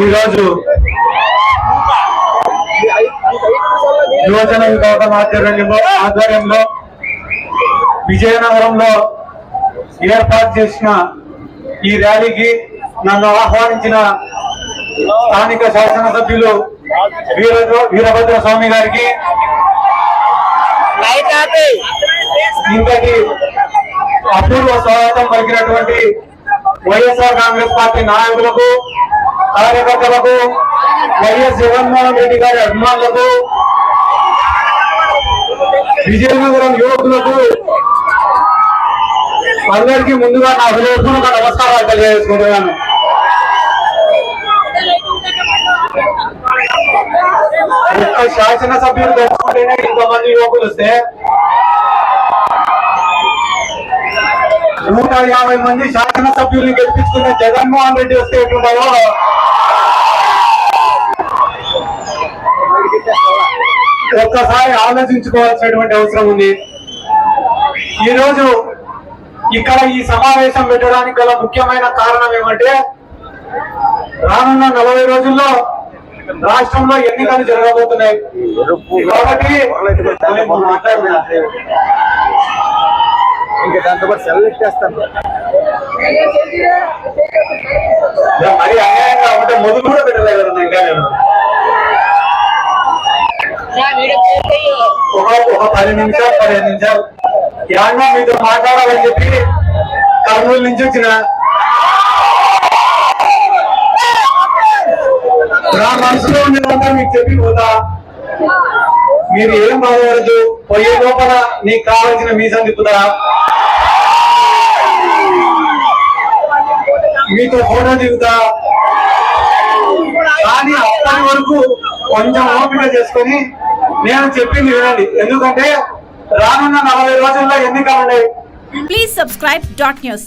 ఈరోజు యువజన విభాగం ఆధ్వర్యంలో ఆధ్వర్యంలో విజయనగరంలో ఏర్పాటు చేసిన ఈ ర్యాలీకి నన్ను ఆహ్వానించిన స్థానిక శాసనసభ్యులు వీర వీరభద్ర స్వామి గారికి ఇంతటి అపూర్వ స్వాగతం పలికినటువంటి వైఎస్ఆర్ కాంగ్రెస్ పార్టీ నాయకులకు కార్యకర్తలకు వైఎస్ జగన్మోహన్ రెడ్డి గారి అభిమానులకు విజయనగరం యువకులకు అందరికీ ముందుగా నా హృదయపూర్వక నమస్కారాలు తెలియజేసుకుంటున్నాను ఒక్క శాసనసభ్యులు తెలుసుకుంటేనే ఇంతమంది యువకులు వస్తే నూట యాభై మంది శాసనసభ్యుల్ని గెలిపించుకున్న జగన్మోహన్ రెడ్డి వస్తే ఎట్లుంటారో ఒక్కసారి ఆలోచించుకోవాల్సినటువంటి అవసరం ఉంది. ఈ రోజు ఇక్కడ ఈ సమావేశం పెట్టడానికి గల ముఖ్యమైన కారణం ఏమంటే రానున్న నలభై రోజుల్లో రాష్ట్రంలో ఎన్నికలు జరగబోతున్నాయి. కాబట్టి ఇంకా దాంతో పాటు సెలెక్ట్ చేస్తాను మరి అన్యాయంగా ఉంటే మొదలు కూడా పెట్టలేదు కదా ఇంకా నేను. ఒక ఒక పది నిమిషాలు పదిహేను నిమిషాలు. యాడ్నో మీతో మాట్లాడాలని చెప్పి కర్నూలు నుంచి వచ్చిన. నా మనసులో ఉండేదంతా మీకు చెప్పి పోతా. మీరు ఏం బాధపడద్దు. పోయే లోపల నీకు కావాల్సిన మీసం తిప్పుతా. మీతో కూడా దిగుతా కానీ అప్పటి వరకు కొంచెం ఓపిక చేసుకొని నేను చెప్పింది వినండి. ఎందుకంటే రానున్న నలభై రోజుల్లో ఎన్నికలు ఉన్నాయి. Please subscribe dot news